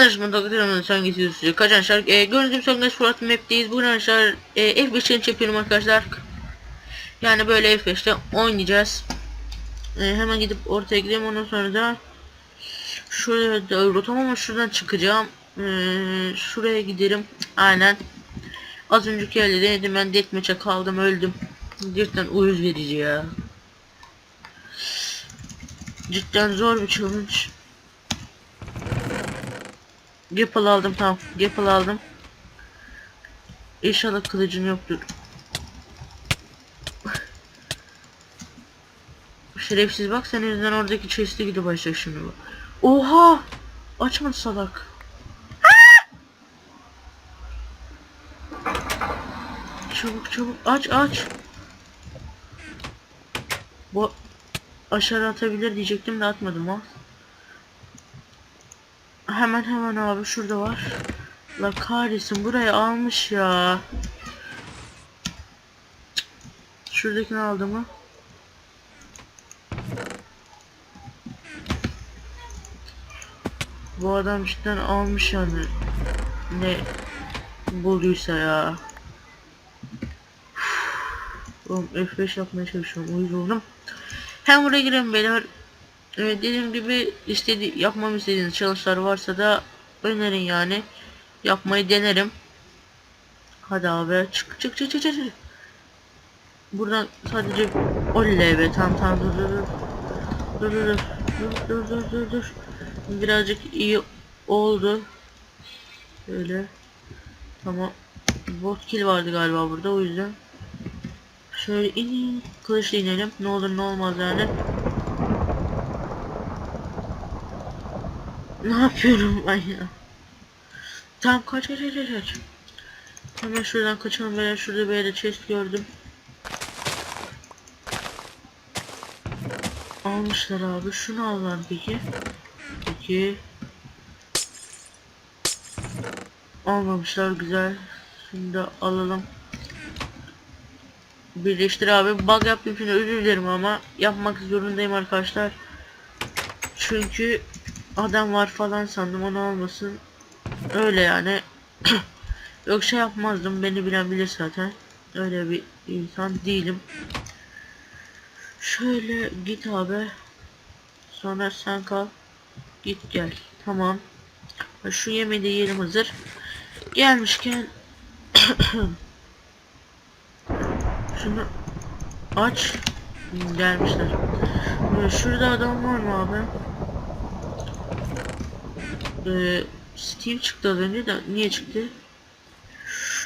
yarışma doktorumun son geçiyoruz. Kaçan şarkı. E, gördüğünüz gibi geçiyoruz. Fırat Map'teyiz. Bugün arkadaşlar e, F5 challenge yapıyorum arkadaşlar. Yani böyle F5'te oynayacağız. E, hemen gidip ortaya gideyim ondan sonra da şuraya da rotam ama şuradan çıkacağım. E, şuraya giderim. Aynen. Az önceki yerde denedim ben deathmatch'e kaldım öldüm. Cidden uyuz verici ya. Cidden zor bir challenge. Gapple aldım tamam. Gapple aldım. İnşallah kılıcın yoktur. Şerefsiz bak senin yüzünden oradaki chest'e gidip başlayacak şimdi bu. Oha! Açmadı salak. Çabuk çabuk aç aç. Bu aşağı atabilir diyecektim de atmadım ha. Hemen hemen abi şurada var. La kahretsin burayı almış ya. Şuradakini aldı mı? Bu adam cidden almış yani. Ne bulduysa ya. Oğlum F5 yapmaya çalışıyorum. Uyuz oldum. Hem buraya girelim beyler. Evet dediğim gibi istedi yapmamı istediğiniz challenge'lar varsa da önerin yani. Yapmayı denerim. Hadi abi çık çık çık çık çık. Buradan sadece oley be tamam tamam dur dur dur. Dur dur dur. Dur dur dur dur. Birazcık iyi oldu. Böyle. Tamam. Bot kill vardı galiba burada o yüzden. Şöyle in kılıçla inelim. Ne olur ne olmaz yani. Ne yapıyorum ben ya? Tamam kaç kaç kaç kaç. Hemen şuradan kaçalım böyle şurada böyle chest gördüm. Almışlar abi. Şunu allar peki. Peki. Almamışlar güzel. Şimdi alalım. Birleştir abi. Bug yaptım şimdi özür dilerim ama yapmak zorundayım arkadaşlar. Çünkü adam var falan sandım onu almasın. Öyle yani. Yoksa yapmazdım. Beni bilen bilir zaten. Öyle bir insan değilim. Şöyle git abi. Sonra sen kal. Git gel. Tamam. Şu yemeği de yiyelim hazır. Gelmişken şunu aç. Gelmişler. Ee, Şurada adam var mı abi? Ee, Steve çıktı az önce de niye çıktı?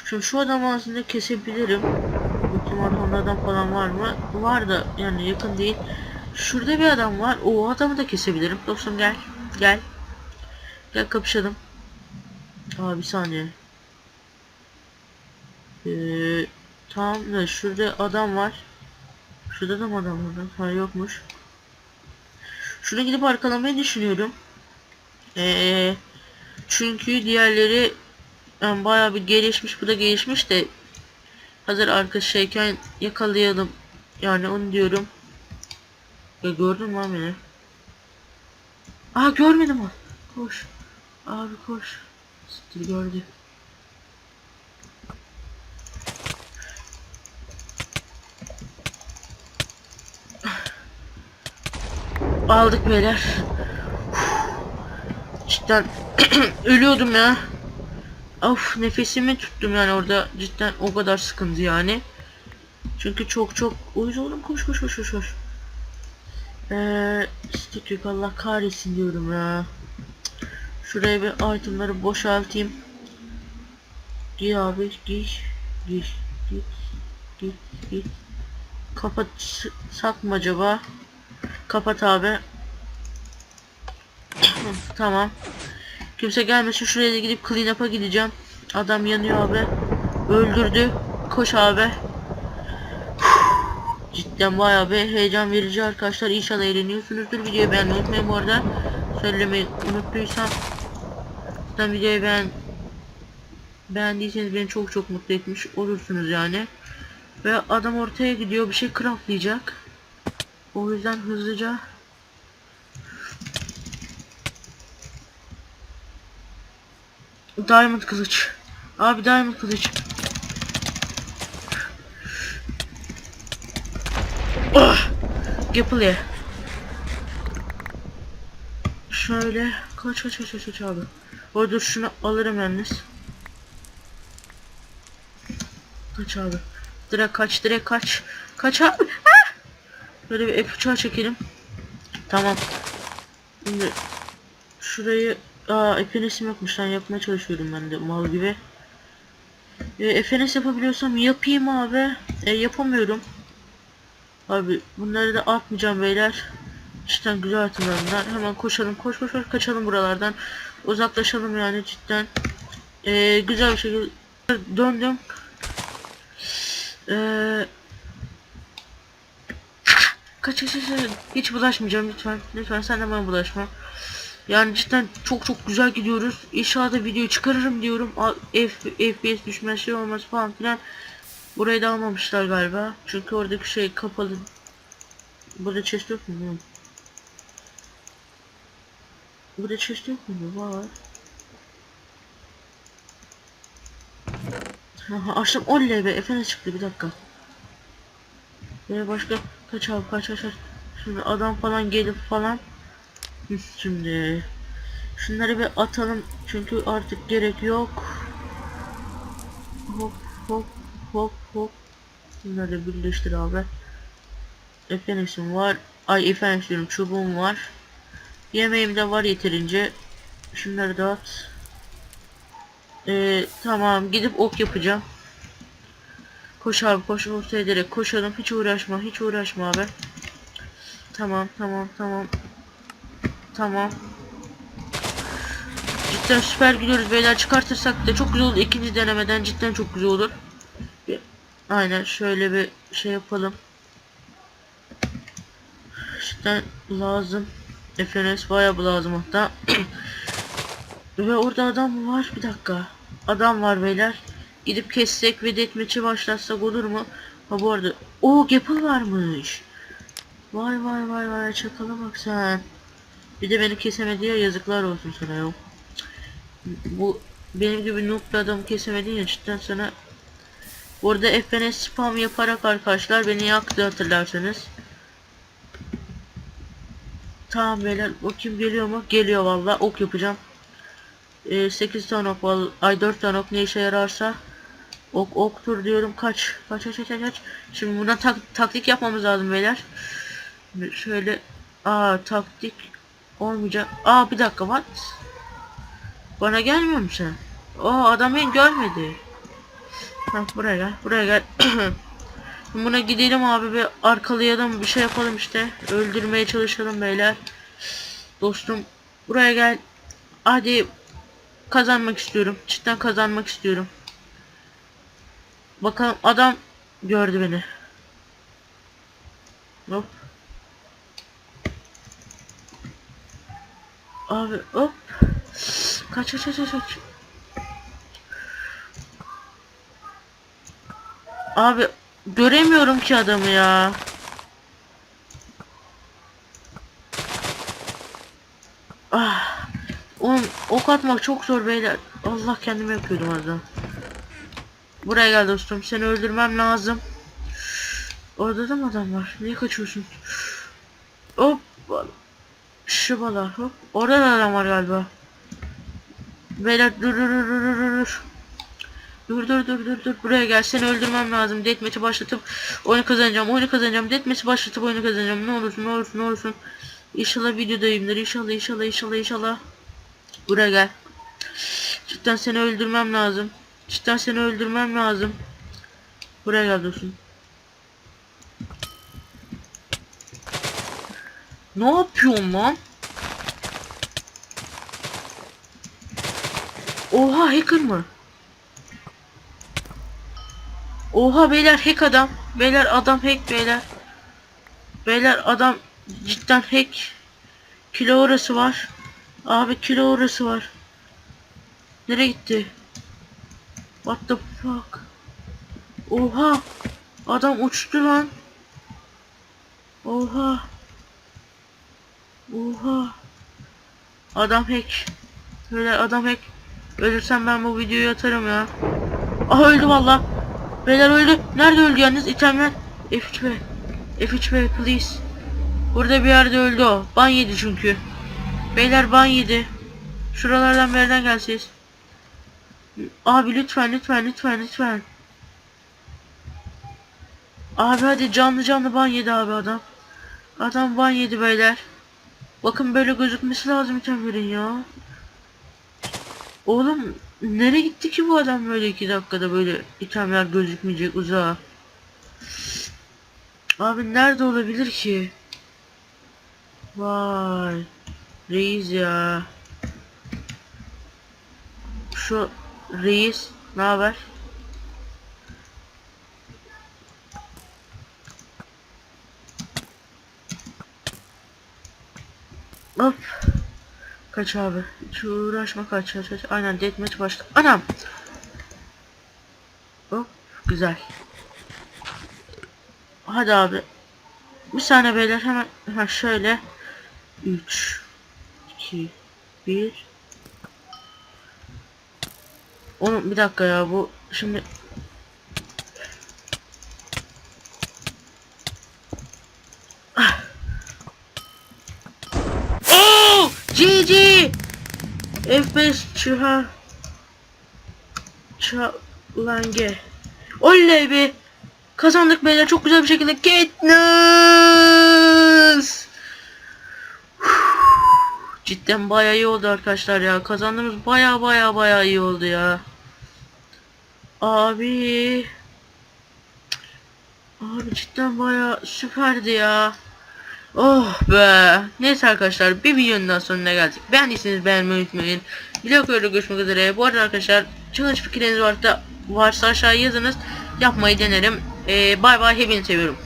Şimdi şu adamı aslında kesebilirim. Arkamda adam falan var mı? Var da yani yakın değil. Şurada bir adam var. O adamı da kesebilirim. Dostum gel. Gel. Gel kapışalım. Aa bir saniye. Ee, tamam da şurada adam var. Şurada da mı adam var? Ha yokmuş. Şuna gidip arkalamayı düşünüyorum. Ee, çünkü diğerleri yani bayağı bir gelişmiş. Bu da gelişmiş de hazır arka şeyken yakalayalım. Yani onu diyorum. Ya gördün mü beni? Aa görmedim o. Koş. Abi koş. Siktir gördü. Aldık beyler. Cidden ölüyordum ya. Of nefesimi tuttum yani orada cidden o kadar sıkıntı yani. Çünkü çok çok uyuz oldum koş koş koş koş koş. Eee Allah kahretsin diyorum ya. Şuraya bir itemları boşaltayım. Giy abi giy. Giy. Giy. Giy. Giy. Kapatsak mı acaba? Kapat abi. tamam. Kimse gelmesin şuraya da gidip clean up'a gideceğim. Adam yanıyor abi. Öldürdü. Koş abi. Cidden bayağı bir heyecan verici arkadaşlar. İnşallah eğleniyorsunuzdur. Videoyu beğenmeyi unutmayın bu arada. Söylemeyi unuttuysam. Zaten videoyu beğen beğendiyseniz beni çok çok mutlu etmiş olursunuz yani. Ve adam ortaya gidiyor bir şey craftlayacak. O yüzden hızlıca Diamond kılıç. Abi diamond kılıç. Oh! Gapple ye. Şöyle kaç kaç kaç kaç abi. O dur şunu alırım yalnız. Kaç abi. Direkt kaç direkt kaç. Kaç abi. Ah! Böyle bir F3'e çekelim. Tamam. Şimdi şurayı aa FNS'im yokmuş lan yapmaya çalışıyorum ben de mal gibi. E, FNS yapabiliyorsam yapayım abi. E, yapamıyorum. Abi bunları da atmayacağım beyler. Cidden güzel atımlar. Hemen koşalım koş koş koş kaçalım buralardan. Uzaklaşalım yani cidden. E, güzel bir şekilde döndüm. Eee kaç kaç kaç. hiç bulaşmayacağım lütfen lütfen sen de bana bulaşma yani cidden çok çok güzel gidiyoruz. İnşallah da video çıkarırım diyorum. F, FPS düşmez şey olmaz falan filan. Burayı da almamışlar galiba. Çünkü oradaki şey kapalı. Burada chest yok mu? Yok. burada chest yok mu? Var. Aha, açtım. oley be efendim çıktı? Bir dakika. Ve başka kaç abi kaç kaç kaç. Şimdi adam falan gelip falan. Hı, Şimdi şunları bir atalım çünkü artık gerek yok. Hop hop hop hop. Bunları birleştir abi. Efendim var. Ay efendim diyorum çubuğum var. Yemeğim de var yeterince. Şunları da at. Ee, tamam gidip ok yapacağım. Koş abi koş orta ederek koşalım hiç uğraşma hiç uğraşma abi. Tamam tamam tamam. Tamam. Cidden süper gidiyoruz beyler çıkartırsak da çok güzel olur ikinci denemeden cidden çok güzel olur. Bir- Aynen şöyle bir şey yapalım. Cidden lazım. FNS bayağı bu lazım hatta. Ve orada adam var bir dakika. Adam var beyler. Gidip kessek ve deathmatch'i başlatsak olur mu? Ha bu arada o Gapple varmış. Vay vay vay vay çakala bak sen. Bir de beni kesemedi ya yazıklar olsun sana ya. Bu benim gibi noob bir adam kesemedin ya cidden sana. Bu arada FNS spam yaparak arkadaşlar beni yaktı hatırlarsanız. Tamam beyler bakayım geliyor mu? Geliyor valla ok yapacağım. Ee, 8 tane ok val ay 4 tane ok ne işe yararsa Ok oktur diyorum kaç kaç kaç kaç kaç. Şimdi buradan tak, taktik yapmamız lazım beyler. Şöyle aa taktik olmayacak. Aa bir dakika what? Bana gelmiyor musun sen? O adam beni görmedi. Ha buraya gel buraya gel. Buna gidelim abi bir arkalayalım bir şey yapalım işte. Öldürmeye çalışalım beyler. Dostum buraya gel. Hadi kazanmak istiyorum. Cidden kazanmak istiyorum. Bakalım adam gördü beni. Hop. Abi hop. Kaç kaç kaç kaç. Abi göremiyorum ki adamı ya. Ah. Oğlum ok atmak çok zor beyler. Allah kendimi yapıyordum orada. Buraya gel dostum. Seni öldürmem lazım. Orada da mı adam var? Niye kaçıyorsun? Şu hop. Orada da adam var galiba. Beyler dur dur dur dur dur dur. Dur dur dur dur dur buraya gel seni öldürmem lazım. Deathmatch'i başlatıp oyunu kazanacağım. Oyunu kazanacağım. Deathmatch'i başlatıp oyunu kazanacağım. Ne olursun ne olursun ne olursun. İnşallah videodayımdır. İnşallah inşallah inşallah inşallah. Buraya gel. Cidden seni öldürmem lazım. Cidden seni öldürmem lazım. Buraya gel dostum. Ne yapıyorsun lan? Oha hacker mı? Oha beyler hack adam. Beyler adam hack beyler. Beyler adam cidden hack. Kilo orası var. Abi kilo orası var. Nereye gitti? What the fuck? Oha! Adam uçtu lan. Oha! Oha! Adam hack. Böyle adam hack. Ölürsem ben bu videoyu atarım ya. Aha öldü valla. Beyler öldü. Nerede öldü yalnız itemler? F3B. F3B please. Burada bir yerde öldü o. Ban yedi çünkü. Beyler ban yedi. Şuralardan bir yerden gelsiz. Abi lütfen lütfen lütfen lütfen. Abi hadi canlı canlı ban yedi abi adam. Adam ban yedi beyler. Bakın böyle gözükmesi lazım itemlerin ya. Oğlum nereye gitti ki bu adam böyle iki dakikada böyle itemler gözükmeyecek uzağa. Abi nerede olabilir ki? Vay. Reis ya. Şu reis ne haber? Hop. Kaç abi. Hiç uğraşma kaç kaç kaç. Aynen deathmatch başla. Anam. Hop. Güzel. Hadi abi. Bir saniye beyler hemen ha şöyle. 3 2 1 Oğlum bir dakika ya bu şimdi F5 çuha Çalange Oley be! Kazandık beyler çok güzel bir şekilde Katniss! Cidden bayağı iyi oldu arkadaşlar ya. Kazandığımız bayağı bayağı bayağı iyi oldu ya. Abi. Abi cidden bayağı süperdi ya. Oh be. Neyse arkadaşlar bir videonun daha sonuna geldik. Beğendiyseniz beğenmeyi unutmayın. Vloglarda görüşmek üzere. Bu arada arkadaşlar challenge fikirleriniz varsa, varsa aşağıya yazınız. Yapmayı denerim. Ee, bay bay hepinizi seviyorum.